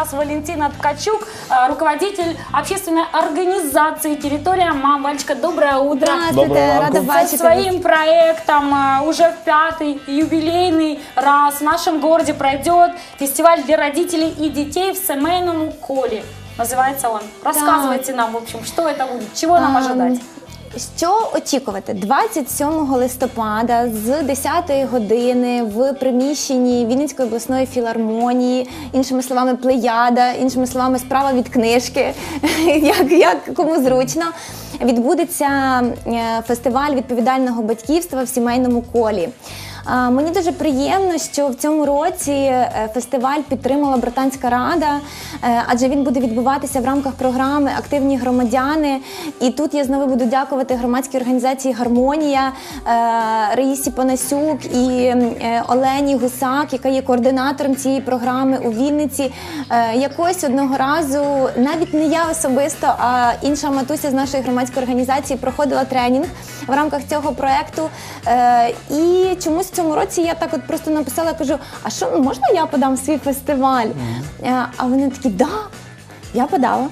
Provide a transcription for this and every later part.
нас Валентина Ткачук, э, руководитель общественной организации «Территория Мамбочка». Доброе утро. Здравствуйте, рада ранку. Со своим проектом э, уже в пятый юбилейный раз в нашем городе пройдет фестиваль для родителей и детей в семейном коле. Называется он. Рассказывайте нам, в общем, что это будет, чего нам Ам, ожидать. Що очікувати? 27 листопада з 10 години в приміщенні Вінницької обласної філармонії, іншими словами, плеяда, іншими словами, справа від книжки, як, як кому зручно. Відбудеться е, фестиваль відповідального батьківства в сімейному колі. Мені дуже приємно, що в цьому році е, фестиваль підтримала Британська рада, е, адже він буде відбуватися в рамках програми Активні громадяни. І тут я знову буду дякувати громадській організації Гармонія е, Раїсі Панасюк і Олені Гусак, яка є координатором цієї програми у Вінниці. Якось одного разу, навіть не я особисто, а інша матуся з нашої громадської організації проходила тренінг в рамках цього проекту. І чомусь в цьому році я так от просто написала, кажу: а що ну, можна я подам свій фестиваль? Е, А вони такі, да, я подала.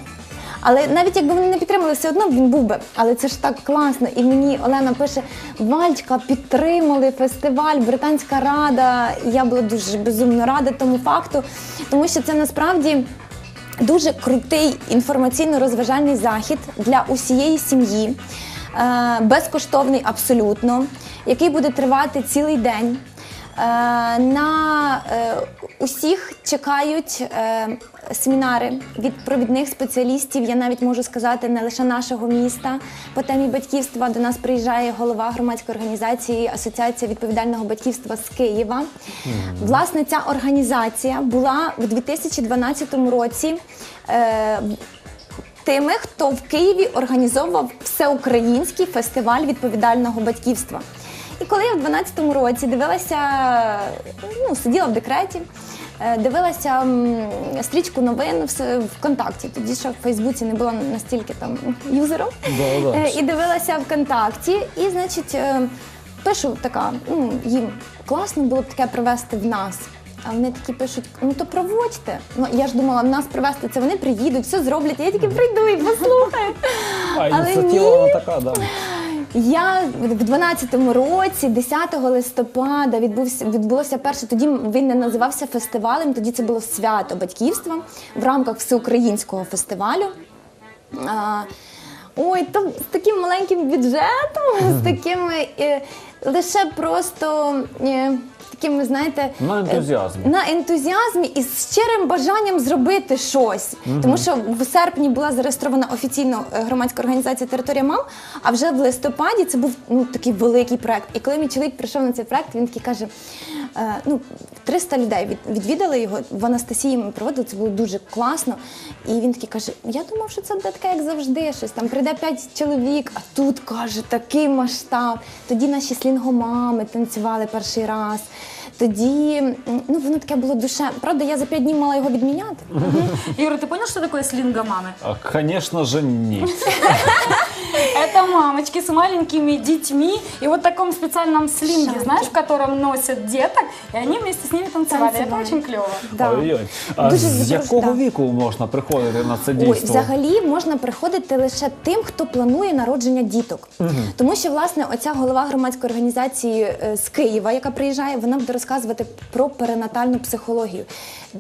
Але навіть якби вони не підтримали, все одно він був би. Але це ж так класно. І мені Олена пише: Вальчка, підтримали фестиваль, Британська рада. Я була дуже безумно рада тому факту, тому що це насправді. Дуже крутий інформаційно-розважальний захід для усієї сім'ї, безкоштовний абсолютно, який буде тривати цілий день. Е, На е, усіх чекають е, семінари від провідних спеціалістів. Я навіть можу сказати, не лише нашого міста по темі батьківства. До нас приїжджає голова громадської організації Асоціація відповідального батьківства з Києва. Власне, ця організація була в 2012 році. Е, Тими, хто в Києві організовував всеукраїнський фестиваль відповідального батьківства. І коли я в 12-му році дивилася, ну, сиділа в декреті, е, дивилася стрічку новин в ВКонтакті, тоді ще в Фейсбуці не було настільки там юзером. Е, І дивилася ВКонтакті, і, значить, е, пишу така, ну, їм класно було б таке привезти в нас. А вони такі пишуть: ну то проводьте. Ну я ж думала, нас привезти це вони приїдуть, все зроблять. Я тільки прийду і послухаю. А Але ініціатива ні. така, да. Я в 12-му році, 10 листопада, відбувся відбулося перше. Тоді він не називався фестивалем. Тоді це було свято батьківства в рамках всеукраїнського фестивалю. А, ой, то з таким маленьким бюджетом, з такими е, лише просто. Е, Такими, знаєте, На ентузіазмі. е, на ентузіазмі і з щирим бажанням зробити щось. Тому що в серпні була зареєстрована офіційно е, громадська організація Територія мам. А вже в листопаді це був ну такий великий проект. І коли мій чоловік прийшов на цей проект, він такий каже: е, ну 300 людей від, відвідали його в Анастасії. Ми проводили, це було дуже класно. І він такий каже: Я думав, що це буде таке, як завжди, щось там прийде 5 чоловік, а тут каже такий масштаб. Тоді наші слінгомами танцювали перший раз. Тоді ну воно таке було душе. Правда, я за п'ять днів мала його відміняти. Юра, ти понял, що такое слінга А, Конечно же, ні. Это мамочки с маленькими детьми и вот в таком специальном слинге, знаешь, в котором носят деток, и они вместе с ними танцевали. Это Танцевали. очень клево. Да. Ой-ой. А Дуже з якого да. віку можна приходити на це Ой, дійство? взагалі можна приходити лише тим, хто планує народження діток. Тому що, власне, оця голова громадської організації е, з Києва, яка приїжджає, вона буде розказувати про перинатальну психологію.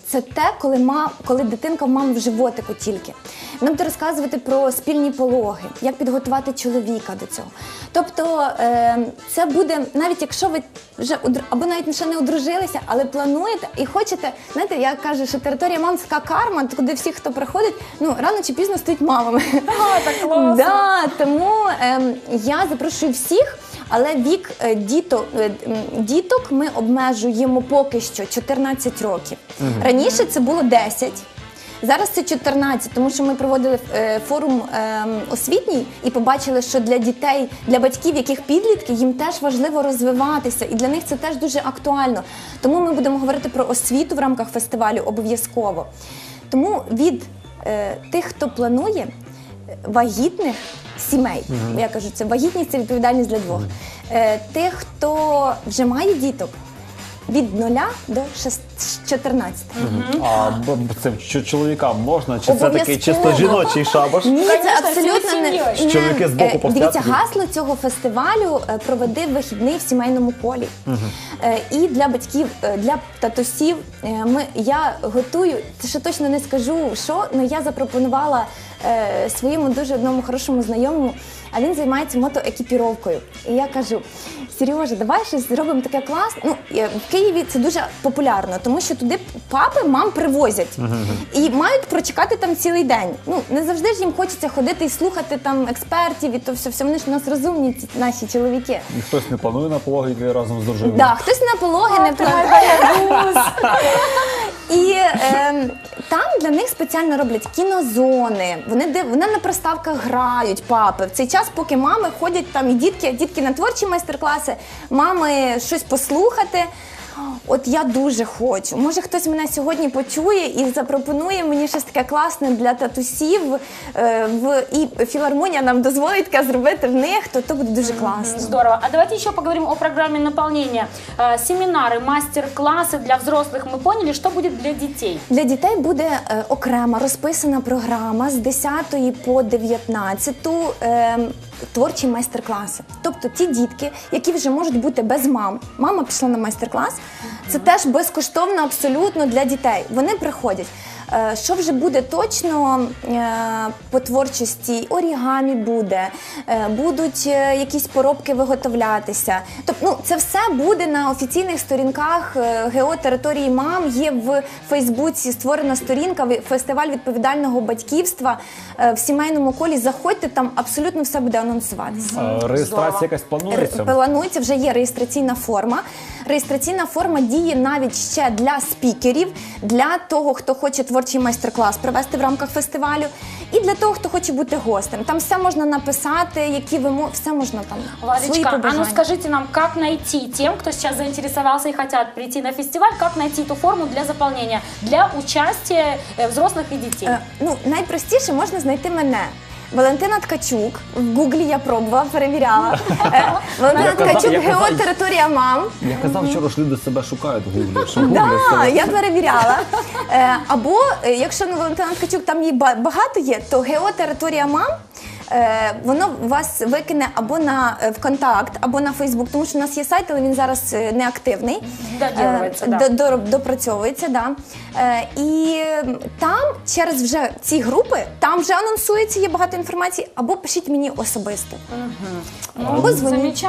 Це те, коли ма, коли дитинка в мами в животику тільки. Вона буде розказувати про спільні пологи, як підготувати чоловіка до цього. Тобто е, це буде, навіть якщо ви вже або навіть ще не одружилися, але плануєте і хочете, знаєте, я кажу, що територія мамська карма, куди всі, хто приходить, ну рано чи пізно стають мамами. А, так классно. Да, тому ем, я запрошую всіх. Але вік е, діток, е, діток ми обмежуємо поки що 14 років. Раніше це було 10. Зараз це 14, тому що ми проводили е, форум ем, освітній і побачили, що для дітей, для батьків, яких підлітки, їм теж важливо розвиватися, і для них це теж дуже актуально. Тому ми будемо говорити про освіту в рамках фестивалю обов'язково. Тому від е, тих, хто планує, вагітних сімей, я кажу, це вагітність це відповідальність для двох. Е, тих, хто вже має діток, від 0 до 6 14. А б- б- це ч- чоловікам можна? Чи це такий Обов'язково. чисто жіночий шабаш? Ні, це абсолютно всією не, сім'єю. не Чоловіки збоку Е, повтять Дивіться, тобі. гасло цього фестивалю е, проведи вихідний в сімейному колі. Е, І для батьків, е, для татусів, е, ми я готую. Це ще точно не скажу, що але я запропонувала е, своєму дуже одному хорошому знайомому. А він займається мотоекіпіровкою. І я кажу: Сережа, давай щось зробимо таке класне. Ну в Києві це дуже популярно, тому що туди папи мам привозять і мають прочекати там цілий день. Ну не завжди ж їм хочеться ходити і слухати там експертів, і то все, все вони ж у нас розумні, ці наші чоловіки. І хтось не планує на пологи йти разом з дружиною. Да, хтось на пологи не планує. Для них спеціально роблять кінозони. Вони див, вони на приставках грають папи. В цей час, поки мами ходять там і дітки, дітки на творчі майстер-класи, мами щось послухати. От я дуже хочу. Може, хтось мене сьогодні почує і запропонує мені щось таке класне для татусів. Е, в, і філармонія нам дозволить таке зробити в них, то то буде дуже класно. Здорово. А давайте еще поговорим о программе наполнения. Э, Семинары, мастер-классы для взрослых. Мы поняли, что будет для детей. Для дітей буде е, окрема розписана програма з 10 по 19 е, творчі майстер-класи. Тобто ті дітки, які вже можуть бути без мам. Мама пішла на майстер-клас. Це теж безкоштовно абсолютно для дітей. Вони приходять. Е, Що вже буде точно е, по творчості? Орігамі буде, е, будуть якісь поробки виготовлятися. Тобто, ну це все буде на офіційних сторінках ГО території мам. Є в Фейсбуці створена сторінка фестиваль відповідального батьківства в сімейному колі. Заходьте, там абсолютно все буде анонсуватися. А, Реєстрація якась планується? Планується вже є реєстраційна форма. Реєстраційна форма діє навіть ще для спікерів, для того, хто хоче творчий майстер-клас провести в рамках фестивалю, і для того, хто хоче бути гостем. Там все можна написати, які вимоги, все можна там. свої Владочка, а ну побажання. скажите нам, как найти тем, кто сейчас заинтересовался и хотят прийти на фестиваль, как найти эту форму для заполнения, для участия э, взрослых и детей? Е, ну, найпростіше можна знайти мене. Валентина Ткачук в Гуглі я пробувала, перевіряла. Е, Валентина Я казав- Ткачук, я казав- територія мам. Я казав вчора, що люди себе шукають в гуглі. Що я перевіряла. Е, або е, якщо на Валентина Ткачук там її ба- багато є, то геотериторія мам. Е, Воно вас викине або на е, ВКонтакт, або на Фейсбук, тому що у нас є сайт, але він зараз е, не активний. Доділується, Е, да. до- до- допрацьовується, да. Е, І там через вже ці групи, там вже анонсується, є багато інформації, або пишіть мені особисто. або дзвоніть.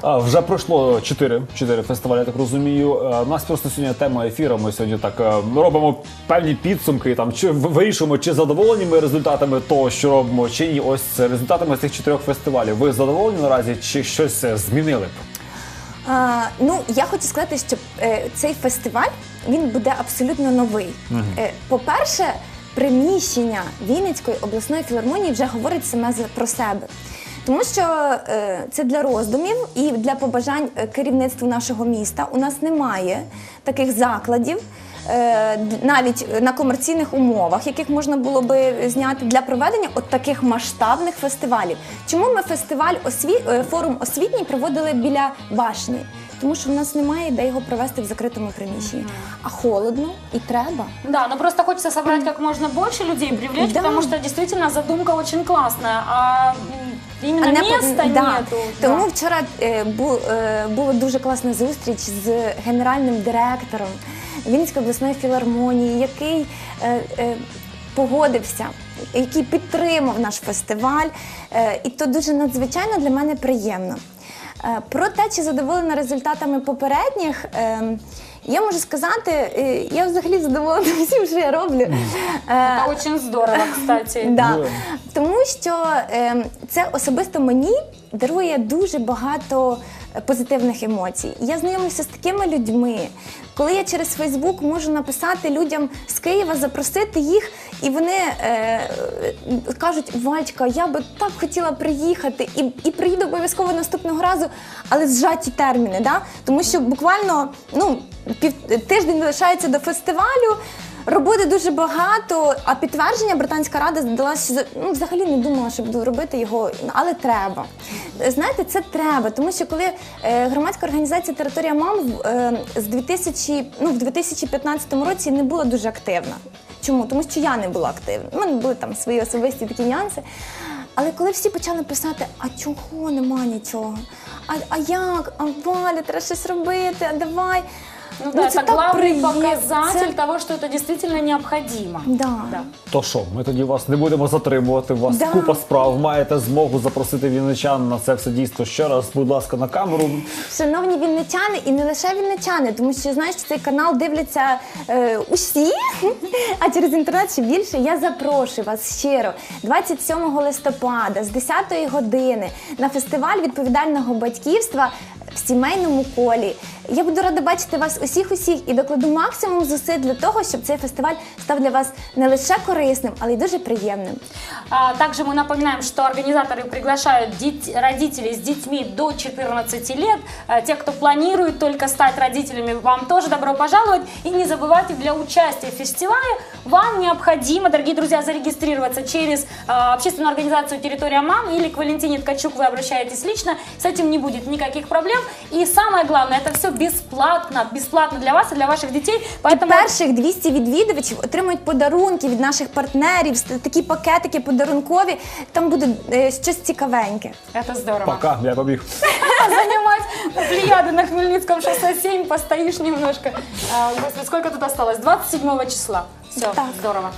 А, вже пройшло чотири, чотири фестивалі, я так розумію. У нас просто сьогодні тема ефіру. Ми сьогодні так робимо певні підсумки. Там чи вирішуємо, чи задоволені ми результатами того, що робимо, чи ні. Ось з результатами цих чотирьох фестивалів. Ви задоволені наразі, чи щось е, змінили б? А, ну, я хочу сказати, що е, цей фестиваль він буде абсолютно новий. Е, по-перше, приміщення Вінницької обласної філармонії вже говорить саме про себе. Тому що е, це для роздумів і для побажань е, керівництву нашого міста. У нас немає таких закладів, навіть на комерційних умовах, яких можна було би зняти для проведення от таких масштабних фестивалів. Чому ми фестиваль осві... е, форум освітній проводили біля башні? Тому що в нас немає де його провести в закритому приміщенні. А холодно і треба. Да, но просто хочется собрать как можно больше людей, привлечь, Да. потому что действительно задумка очень классная, а А не по- да. нету. Тому Да. вчора е, бу, е, була дуже класна зустріч з генеральним директором Вінницької обласної філармонії, який е, е, погодився, який підтримав наш фестиваль. Е, і то дуже надзвичайно для мене приємно. Е, Про те, чи задоволена результатами попередніх, е, я можу сказати, е, я взагалі задоволена всім, що я роблю. Е, Это очень здорово, кстати. Да. Да. Тому що е, це особисто мені дарує дуже багато позитивних емоцій. Я знайомлюся з такими людьми. Коли я через Фейсбук можу написати людям з Києва, запросити їх, і вони е, кажуть, Вальчка, я би так хотіла приїхати, і, і приїду обов'язково наступного разу, але зжаті терміни, да? тому що буквально ну, пів, тиждень лишається до фестивалю. Роботи дуже багато, а підтвердження британська рада дала що ну, взагалі не думала, що буду робити його, але треба. Знаєте, це треба, тому що коли е, громадська організація Територія мам в, е, з 2000, ну, в 2015 році не була дуже активна. Чому? Тому що я не була активна. У мене були там свої особисті такі нюанси. Але коли всі почали писати, а чого нема нічого? А, а як? А Валя, треба щось робити, а давай. Ну да, це это так главный приємно. показатель Це- того, что это действительно необходимо. Да. То що, ми тоді вас не будемо затримувати. У вас Да. купа справ. Маєте змогу запросити вінничан на це все дійство ще раз. Будь ласка, на камеру. Шановні вінничани, і не лише вінничани, тому що знаєш, цей канал дивляться е, усі, а через інтернет ще більше. Я запрошую вас щиро 27 листопада з 10 години на фестиваль відповідального батьківства в сімейному колі. Я буду рада бачити вас усіх усіх і докладу максимум зусиль для того, щоб цей фестиваль став для вас не лише корисним, але й дуже приємним. А, также мы напоминаем, что организаторы приглашают дет- родителей с детьми до 14 лет. А, те, кто планирует только стать родителями, вам тоже добро пожаловать. И не забывайте, для участия в фестивале вам необходимо, дорогие друзья, зарегистрироваться через а, общественную организацию «Территория мам» или к Валентине Ткачук вы обращаетесь лично. С этим не будет никаких проблем. И самое главное, это все бесплатно. Бесплатно для вас и для ваших детей. І Поэтому... перших 200 відвідувачів отримують подарунки від наших партнерів, с- такі пакетики подарункові. Там буде е, щось цікавеньке. Это здорово. Пока, я побіг. занимать плеяды на Хмельницком шоссе 7, постоишь немножко. А, господи, сколько тут осталось? 27 числа. Все, Так. здорово.